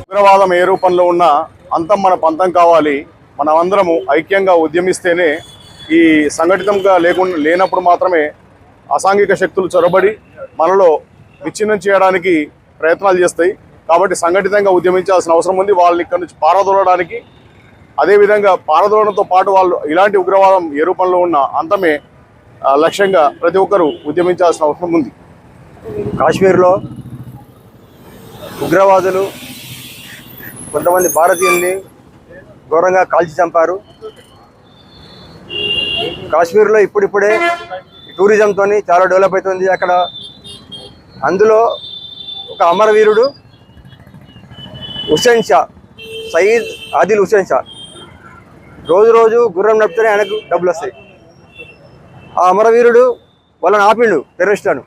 ఉగ్రవాదం ఏ రూపంలో ఉన్నా అంతం మన పంతం కావాలి. మనమందరము ఐక్యంగా ఉద్యమిస్తేనే ఈ సంఘటితంగా లేకుండా లేనప్పుడు మాత్రమే అసాంఘిక శక్తులు చొరబడి మనలో విచ్ఛిన్నం చేయడానికి ప్రయత్నాలు చేస్తాయి. కాబట్టి సంఘటితంగా ఉద్యమించాల్సిన అవసరం ఉంది. వాళ్ళని ఇక్కడ నుంచి పారదోలడానికి. అదేవిధంగా పారదోలడంతో పాటు వాళ్ళు ఇలాంటి ఉగ్రవాదం ఏ రూపంలో ఉన్నా అంతమే లక్ష్యంగా ప్రతి ఒక్కరూ ఉద్యమించాల్సిన అవసరం ఉంది. కాశ్మీర్లో ఉగ్రవాదులు కొంతమంది భారతీయుల్ని ఘోరంగా కాల్చి చంపారు. కాశ్మీర్లో ఇప్పుడిప్పుడే టూరిజంతో చాలా డెవలప్ అవుతుంది. అక్కడ అందులో ఒక అమరవీరుడు హుస్సేన్ షా సయీద్ ఆదిల్ హుస్సేన్ షా. రోజు రోజు గుర్రం నడిపితేనే ఆయనకు డబ్బులు వస్తాయి. ఆ అమరవీరుడు వాళ్ళని ఆపిండు టెర్రరిస్టులను.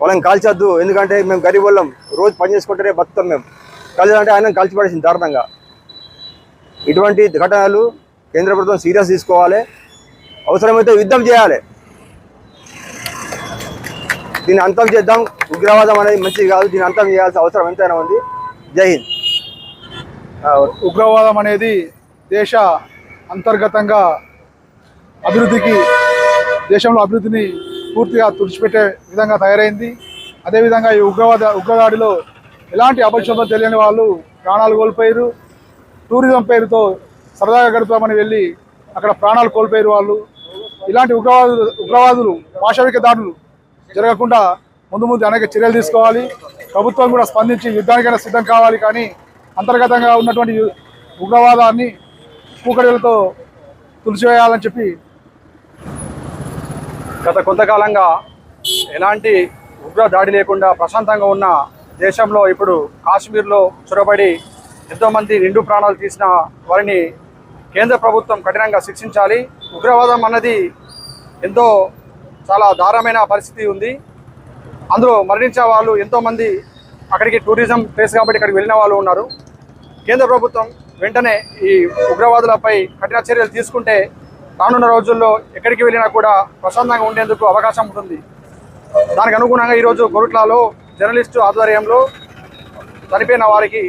వాళ్ళని కాల్చొద్దు. ఎందుకంటే మేము గరీబ్ వాళ్ళం. రోజు పని చేసుకుంటేనే బతుకుతాం మేము. కాల్చాలంటే ఆయన కాల్చి దారుణంగా. ఇటువంటి ఘటనలు కేంద్ర ప్రభుత్వం సీరియస్ తీసుకోవాలి. అవసరమైతే యుద్ధం చేయాలి. దీన్ని అంతం చేద్దాం. ఉగ్రవాదం అనేది మంచిది కాదు. దీన్ని అంతం చేయాల్సిన అవసరం ఎంతైనా ఉంది. జై హింద్. ఉగ్రవాదం అనేది దేశ అంతర్గతంగా అభివృద్ధికి దేశంలో అభివృద్ధిని పూర్తిగా తుడిచిపెట్టే విధంగా తయారైంది. అదేవిధంగా ఈ ఉగ్రవాద ఉగ్రదాడిలో ఎలాంటి అపరిశుభ్రం తెలియని వాళ్ళు ప్రాణాలు కోల్పోయారు. టూరిజం పేరుతో సరదాగా గడుపుతామని వెళ్ళి అక్కడ ప్రాణాలు కోల్పోయారు వాళ్ళు. ఇలాంటి ఉగ్రవాదులు ఉగ్రవాదులు పాశవిక దాడులు జరగకుండా ముందు ముందు అనేక చర్యలు తీసుకోవాలి. ప్రభుత్వం కూడా స్పందించి యుద్ధానికైనా సిద్ధం కావాలి కానీ అంతర్గతంగా ఉన్నటువంటి ఉగ్రవాదాన్ని కూకడిలతో తుడిచివేయాలని చెప్పి గత కొంతకాలంగా ఎలాంటి ఉగ్ర దాడి లేకుండా ప్రశాంతంగా ఉన్న దేశంలో ఇప్పుడు కాశ్మీర్లో చొరబడి ఎంతోమంది నిండు ప్రాణాలు తీసిన వారిని కేంద్ర ప్రభుత్వం కఠినంగా శిక్షించాలి. ఉగ్రవాదం అన్నది ఎంతో చాలా దారుణమైన పరిస్థితి ఉంది. అందులో మరణించే వాళ్ళు ఎంతోమంది అక్కడికి టూరిజం ప్లేస్ కాబట్టి ఇక్కడికి వెళ్ళిన వాళ్ళు ఉన్నారు. కేంద్ర ప్రభుత్వం వెంటనే ఈ ఉగ్రవాదులపై కఠిన చర్యలు తీసుకుంటే రానున్న రోజుల్లో ఎక్కడికి వెళ్ళినా కూడా ప్రశాంతంగా ఉండేందుకు అవకాశం ఉంటుంది. దానికి అనుగుణంగా ఈరోజు గొరుట్లాలో జర్నలిస్టు ఆధ్వర్యంలో చనిపోయిన వారికి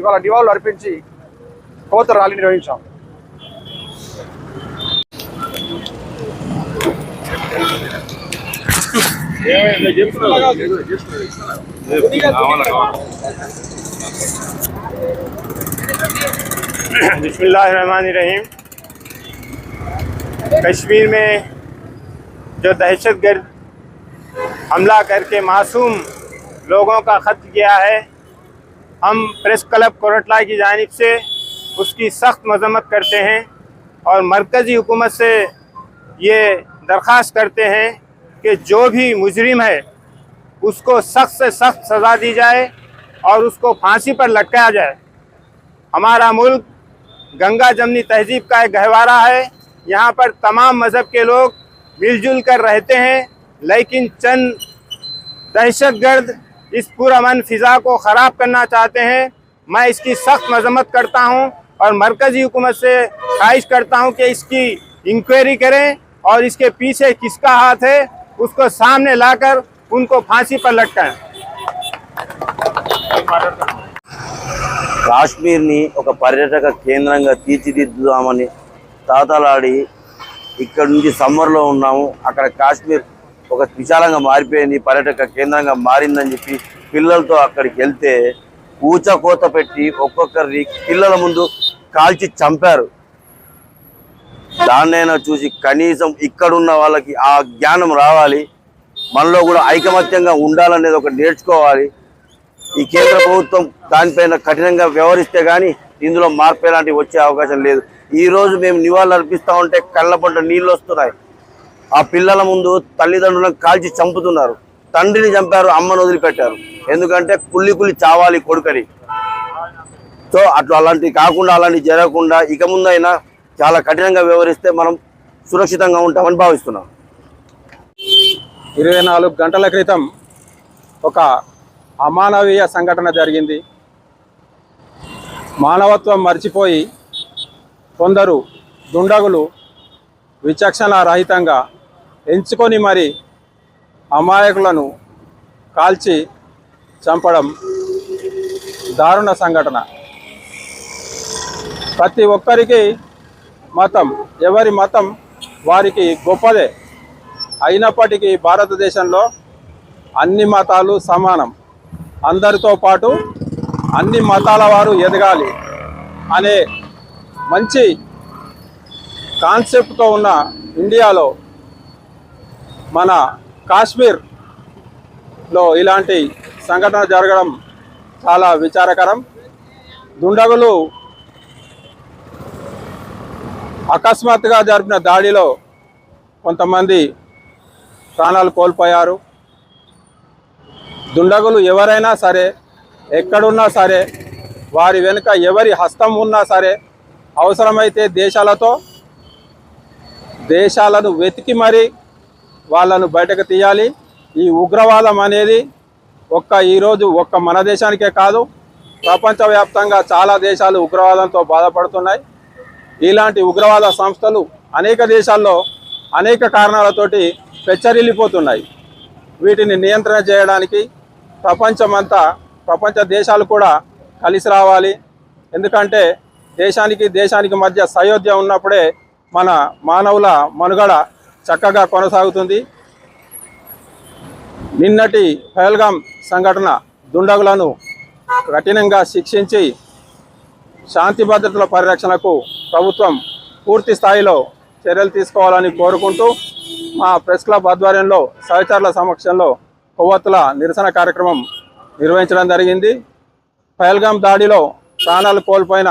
ఇవాళ నివాళులు అర్పించి కోత ర్యాలీ నిర్వహించాం. బిస్మిల్లాహిర్రహమానిర్రహీం कश्मीर में जो दहशतगर्द हमला करके मासूम लोगों का ख़त्ल किया है, हम प्रेस क्लब कोरटला की जानब से उसकी सख्त मजम्मत करते हैं और मरकज़ी हुकूमत से ये दरख्वास्त करते हैं कि जो भी मुजरिम है, उसको सख्त से सख्त सज़ा दी जाए और उसको फांसी पर लटकाया जाए। हमारा मुल्क गंगा जमनी तहजीब का एक गहवारा है यहाँ पर तमाम मज़हब के लोग मिलजुल कर रहते हैं लेकिन चंद दहशतगर्द इस पुरअमन फ़िज़ा को ख़राब करना चाहते हैं मैं इसकी सख्त मजम्मत करता हूँ और मरकज़ी हुकूमत से ख्वाहिश करता हूँ कि इसकी इंक्वायरी करें और इसके पीछे किसका हाथ है उसको सामने लाकर उनको फांसी पर लटकाएं కాశ్మీర్ని ఒక పర్యాటక కేంద్రంగా తీర్చిదిద్దుదామని తాతలాడి ఇక్కడ నుంచి సమ్మర్లో ఉన్నాము. అక్కడ కాశ్మీర్ ఒక విశాలంగా మారిపోయింది. పర్యాటక కేంద్రంగా మారిందని చెప్పి పిల్లలతో అక్కడికి వెళ్తే ఊచకోత పెట్టి ఒక్కొక్కరిని పిల్లల ముందు కాల్చి చంపారు. దాన్నైనా చూసి కనీసం ఇక్కడున్న వాళ్ళకి ఆ జ్ఞానం రావాలి. మనలో కూడా ఐకమత్యంగా ఉండాలనేది ఒకటి నేర్చుకోవాలి. ఈ కేంద్ర ప్రభుత్వం దానిపైన కఠినంగా వ్యవహరిస్తే కానీ ఇందులో మార్పు ఎలాంటివి వచ్చే అవకాశం లేదు. ఈ రోజు మేము నివాళులర్పిస్తా ఉంటే కళ్ళ పంట నీళ్ళు వస్తున్నాయి. ఆ పిల్లల ముందు తల్లిదండ్రులను కాల్చి చంపుతున్నారు. తండ్రిని చంపారు అమ్మను వదిలిపెట్టారు. ఎందుకంటే కుల్లి కుల్లి చావాలి కొడుకని. సో అట్లా అలాంటివి కాకుండా అలాంటివి జరగకుండా ఇక ముందైనా చాలా కఠినంగా వ్యవహరిస్తే మనం సురక్షితంగా ఉంటామని భావిస్తున్నాం. ఇరవై నాలుగు గంటల క్రితం ఒక అమానవీయ సంఘటన జరిగింది. మానవత్వం మర్చిపోయి కొందరు దుండగులు విచక్షణ రహితంగా ఎంచుకొని మరి అమాయకులను కాల్చి చంపడం దారుణ సంఘటన. ప్రతి ఒక్కరికి మతం ఎవరి మతం వారికి గొప్పదే. అయినప్పటికీ భారతదేశంలో అన్ని మతాలు సమానం. అందరితో పాటు అన్ని మతాల వారు ఎదగాలి అనే మంచి కాన్సెప్ట్తో ఉన్న ఇండియాలో మన కాశ్మీర్లో ఇలాంటి సంఘటన జరగడం చాలా విచారకరం. దుండగులు అకస్మాత్తుగా జరిపిన దాడిలో కొంతమంది ప్రాణాలు కోల్పోయారు. దుండగులు ఎవరైనా సరే ఎక్కడున్నా సరే వారి వెనుక ఎవరి హస్తం ఉన్నా సరే అవసరమైతే దేశాలతో దేశాలను వెతికి మరి వాళ్ళను బయటకు తీయాలి. ఈ ఉగ్రవాదం అనేది ఒక్క ఈరోజు ఒక్క మన దేశానికే కాదు ప్రపంచవ్యాప్తంగా చాలా దేశాలు ఉగ్రవాదంతో బాధపడుతున్నాయి. ఇలాంటి ఉగ్రవాద సంస్థలు అనేక దేశాల్లో అనేక కారణాలతోటి పెచ్చరిల్లిపోతున్నాయి. వీటిని నియంత్రణ చేయడానికి ప్రపంచమంతా ప్రపంచ దేశాలు కూడా కలిసి రావాలి. ఎందుకంటే దేశానికి దేశానికి మధ్య సయోధ్య ఉన్నప్పుడే మన మానవుల మనుగడ చక్కగా కొనసాగుతుంది. నిన్నటి పహల్గాం సంఘటన దుండగులను కఠినంగా శిక్షించి శాంతి భద్రతల పరిరక్షణకు ప్రభుత్వం పూర్తి స్థాయిలో చర్యలు తీసుకోవాలని కోరుకుంటూ మా ప్రెస్ క్లబ్ ఆధ్వర్యంలో సహచరుల సమక్షంలో కొవ్వొత్తుల నిరసన కార్యక్రమం నిర్వహించడం జరిగింది. పహల్గాం దాడిలో ప్రాణాలు కోల్పోయిన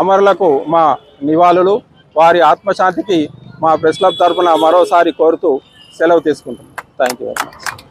అమరులకు మా నివాళులు వారి ఆత్మశాంతికి మా ప్రెస్ క్లబ్ తరఫున మరోసారి కోరుతూ సెలవు తీసుకుంటున్నాం. Thank you very much